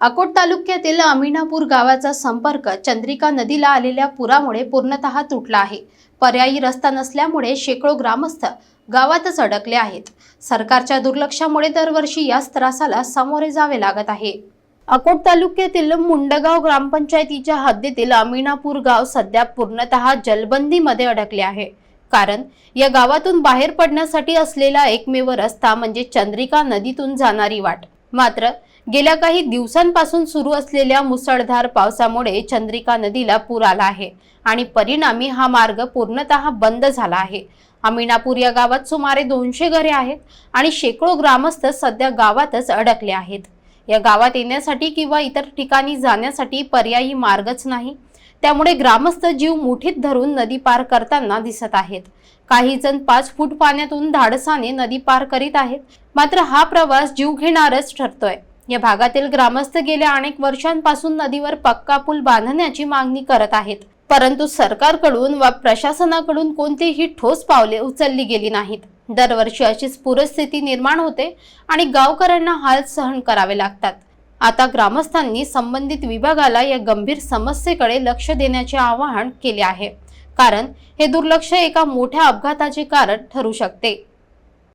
अकोट तालुक्यातील अमिनापूर गावाचा संपर्क चंद्रिका नदीला आलेल्या पुरामुळे पूर्णतः तुटला आहे. पर्यायी रस्ता नसल्यामुळे शेकडो ग्रामस्थ गावातच अडकले आहेत. सरकारच्या दुर्लक्षामुळे दरवर्षी याच त्रासाला सामोरे जावे लागत आहे. अकोट तालुक्यातील मुंडगाव ग्रामपंचायतीच्या हद्दीतील अमिनापूर गाव सध्या पूर्णतः जलबंदीमध्ये अडकले आहे. कारण या गावातून बाहेर पडण्यासाठी असलेला एकमेव रस्ता म्हणजे चंद्रिका नदीतून जाणारी वाट. मात्र गेल्या काही दिवसांपासून सुरू असलेल्या मुसळधार पावसामुळे चंद्रिका नदीला पूर आला आहे आणि परिणामी हा मार्ग पूर्णतः बंद झाला आहे. अमिनापूर या गावात सुमारे दोनशे घरे आहेत आणि शेकडो ग्रामस्थ सध्या गावातच अडकले आहेत. या गावात येण्यासाठी किंवा इतर ठिकाणी जाण्यासाठी पर्यायी मार्गच नाही. त्यामुळे ग्रामस्थ जीव मुठीत धरून नदी पार करताना दिसत आहेत. काही जण पाच फूट पाण्यातून धाडसाने नदी पार करीत आहेत. मात्र हा प्रवास जीव घेणारच ठरतोय. या भागातील ग्रामस्थ गेल्या अनेक वर्षांपासून नदीवर पक्का पूल बांधण्याची मागणी करत आहेत. परंतु सरकारकडून वा प्रशासनाकडून कोणतीही ठोस पावले उचलली गेली नाहीत. दरवर्षी अशीच पूरस्थिती निर्माण होते आणि गावकऱ्यांना हाल सहन करावे लागतात. आता ग्रामस्थांनी संबंधित विभागाला या गंभीर समस्येकडे लक्ष देण्याचे आवाहन केले आहे. कारण हे दुर्लक्ष एका मोठ्या अपघाताचे कारण ठरू शकते.